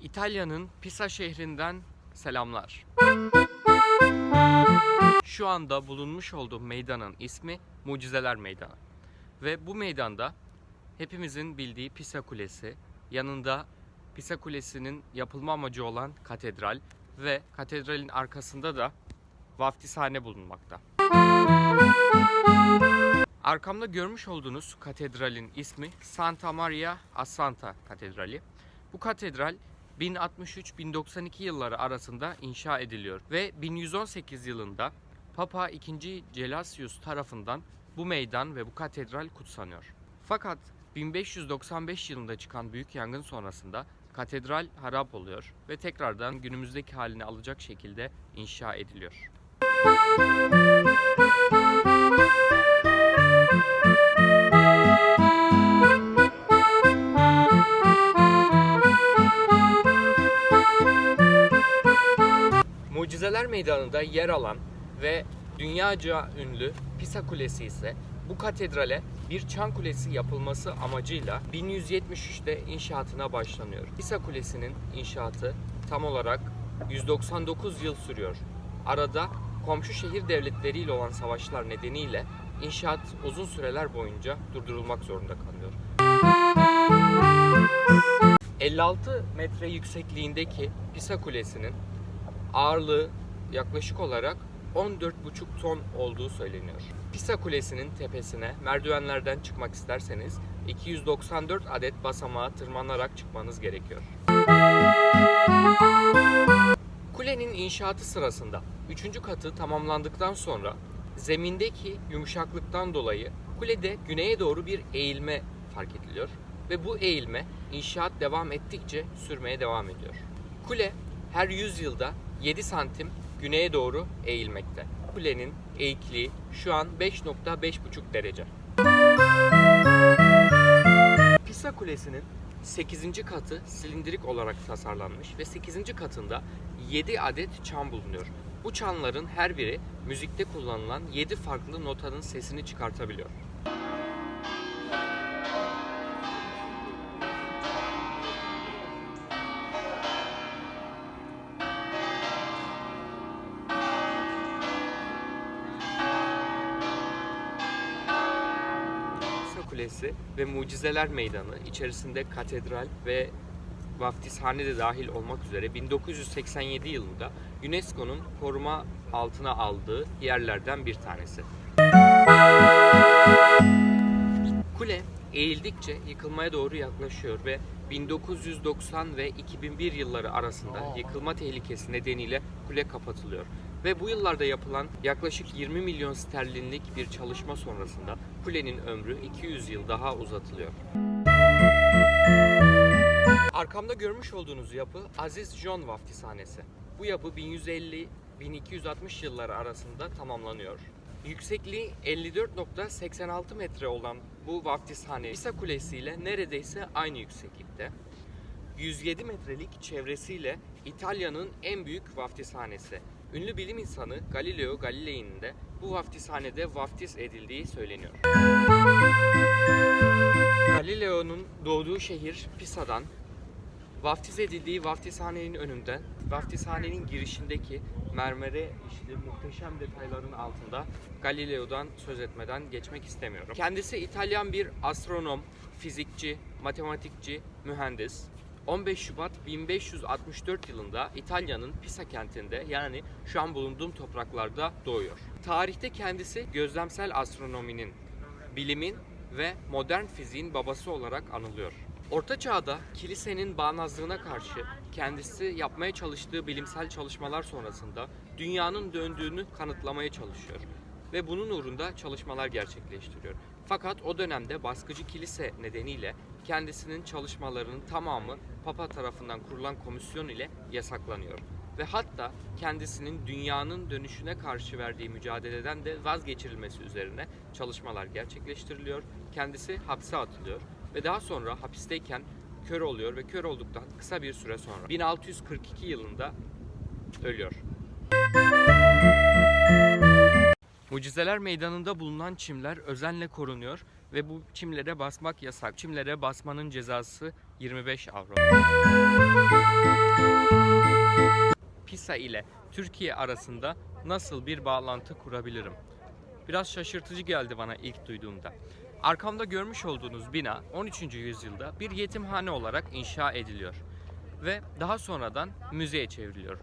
İtalya'nın Pisa şehrinden selamlar. Şu anda bulunmuş olduğum meydanın ismi Mucizeler Meydanı. Ve bu meydanda hepimizin bildiği Pisa Kulesi, yanında Pisa Kulesi'nin yapılma amacı olan katedral ve katedralin arkasında da vaftizhane bulunmakta. Arkamda görmüş olduğunuz katedralin ismi Santa Maria Assanta Katedrali. Bu katedral 1063-1092 yılları arasında inşa ediliyor ve 1118 yılında Papa II. Gelasius tarafından bu meydan ve bu katedral kutsanıyor. Fakat 1595 yılında çıkan büyük yangın sonrasında katedral harap oluyor ve tekrardan günümüzdeki halini alacak şekilde inşa ediliyor. Mucizeler Meydanı'nda yer alan ve dünyaca ünlü Pisa Kulesi ise bu katedrale bir çan kulesi yapılması amacıyla 1173'te inşaatına başlanıyor. Pisa Kulesi'nin inşaatı tam olarak 199 yıl sürüyor. Arada komşu şehir devletleriyle olan savaşlar nedeniyle inşaat uzun süreler boyunca durdurulmak zorunda kalıyor. 56 metre yüksekliğindeki Pisa Kulesi'nin ağırlığı yaklaşık olarak 14,5 ton olduğu söyleniyor. Pisa Kulesi'nin tepesine merdivenlerden çıkmak isterseniz 294 adet basamağa tırmanarak çıkmanız gerekiyor. Kulenin inşaatı sırasında 3. katı tamamlandıktan sonra zemindeki yumuşaklıktan dolayı kulede güneye doğru bir eğilme fark ediliyor ve bu eğilme inşaat devam ettikçe sürmeye devam ediyor. Kule her 100 yılda 7 santim güneye doğru eğilmekte. Kulenin eğikliği şu an 5.5,5 derece. Pisa Kulesi'nin 8. katı silindirik olarak tasarlanmış ve 8. katında 7 adet çan bulunuyor. Bu çanların her biri müzikte kullanılan 7 farklı notanın sesini çıkartabiliyor. Kulesi ve Mucizeler Meydanı içerisinde katedral ve vaftizhane de dahil olmak üzere 1987 yılında UNESCO'nun koruma altına aldığı yerlerden bir tanesi. Kule eğildikçe yıkılmaya doğru yaklaşıyor ve 1990 ve 2001 yılları arasında yıkılma tehlikesi nedeniyle kule kapatılıyor. Ve bu yıllarda yapılan yaklaşık 20 milyon sterlinlik bir çalışma sonrasında kulenin ömrü 200 yıl daha uzatılıyor. Arkamda görmüş olduğunuz yapı Aziz John Vaftizhanesi. Bu yapı 1150-1260 yılları arasında tamamlanıyor. Yüksekliği 54.86 metre olan bu vaftizhane Pisa Kulesi ile neredeyse aynı yükseklikte. 107 metrelik çevresiyle İtalya'nın en büyük vaftizhanesi. Ünlü bilim insanı Galileo Galilei'nin de bu vaftizhanede vaftiz edildiği söyleniyor. Galileo'nun doğduğu şehir Pisa'dan vaftiz edildiği vaftizhanenin önünden, vaftizhanenin girişindeki mermere işli muhteşem detayların altında Galileo'dan söz etmeden geçmek istemiyorum. Kendisi İtalyan bir astronom, fizikçi, matematikçi, mühendis. 15 Şubat 1564 yılında İtalya'nın Pisa kentinde yani şu an bulunduğum topraklarda doğuyor. Tarihte kendisi gözlemsel astronominin, bilimin ve modern fiziğin babası olarak anılıyor. Orta Çağ'da kilisenin bağnazlığına karşı kendisi yapmaya çalıştığı bilimsel çalışmalar sonrasında dünyanın döndüğünü kanıtlamaya çalışıyor ve bunun uğrunda çalışmalar gerçekleştiriyor. Fakat o dönemde baskıcı kilise nedeniyle kendisinin çalışmalarının tamamı Papa tarafından kurulan komisyon ile yasaklanıyor. Ve hatta kendisinin dünyanın dönüşüne karşı verdiği mücadeleden de vazgeçirilmesi üzerine çalışmalar gerçekleştiriliyor. Kendisi hapse atılıyor ve daha sonra hapisteyken kör oluyor ve kör olduktan kısa bir süre sonra 1642 yılında ölüyor. Mucizeler Meydanı'nda bulunan çimler özenle korunuyor ve bu çimlere basmak yasak. Çimlere basmanın cezası 25 avro. Pisa ile Türkiye arasında nasıl bir bağlantı kurabilirim? Biraz şaşırtıcı geldi bana ilk duyduğumda. Arkamda görmüş olduğunuz bina 13. yüzyılda bir yetimhane olarak inşa ediliyor ve daha sonradan müzeye çevriliyor.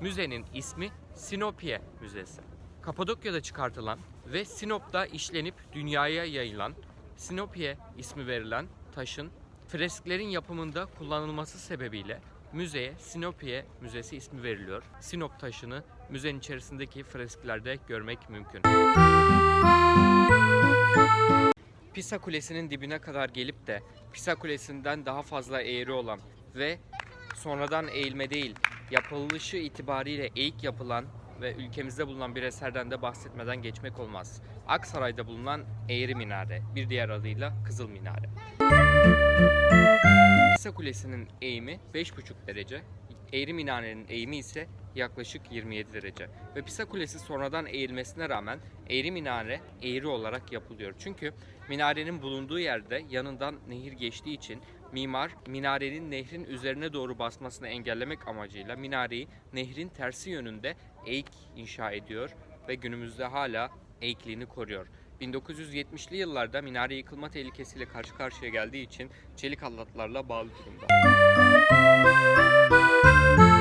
Müzenin ismi Sinopie Müzesi. Kapadokya'da çıkartılan ve Sinop'ta işlenip dünyaya yayılan Sinopie ismi verilen taşın fresklerin yapımında kullanılması sebebiyle müzeye Sinopie Müzesi ismi veriliyor. Sinop taşını müzenin içerisindeki fresklerde görmek mümkün. Pisa Kulesi'nin dibine kadar gelip de Pisa Kulesi'nden daha fazla eğri olan ve sonradan eğilme değil, yapılışı itibariyle eğik yapılan ve ülkemizde bulunan bir eserden de bahsetmeden geçmek olmaz. Aksaray'da bulunan Eğri Minare, bir diğer adıyla Kızıl Minare. Pisa Kulesi'nin eğimi 5,5 derece, Eğri Minare'nin eğimi ise yaklaşık 27 derece. Ve Pisa Kulesi sonradan eğilmesine rağmen Eğri Minare eğri olarak yapılıyor. Çünkü minarenin bulunduğu yerde yanından nehir geçtiği için mimar minarenin nehrin üzerine doğru basmasını engellemek amacıyla minareyi nehrin tersi yönünde eğik inşa ediyor ve günümüzde hala eğikliğini koruyor. 1970'li yıllarda minare yıkılma tehlikesiyle karşı karşıya geldiği için çelik halatlarla bağlı durumda.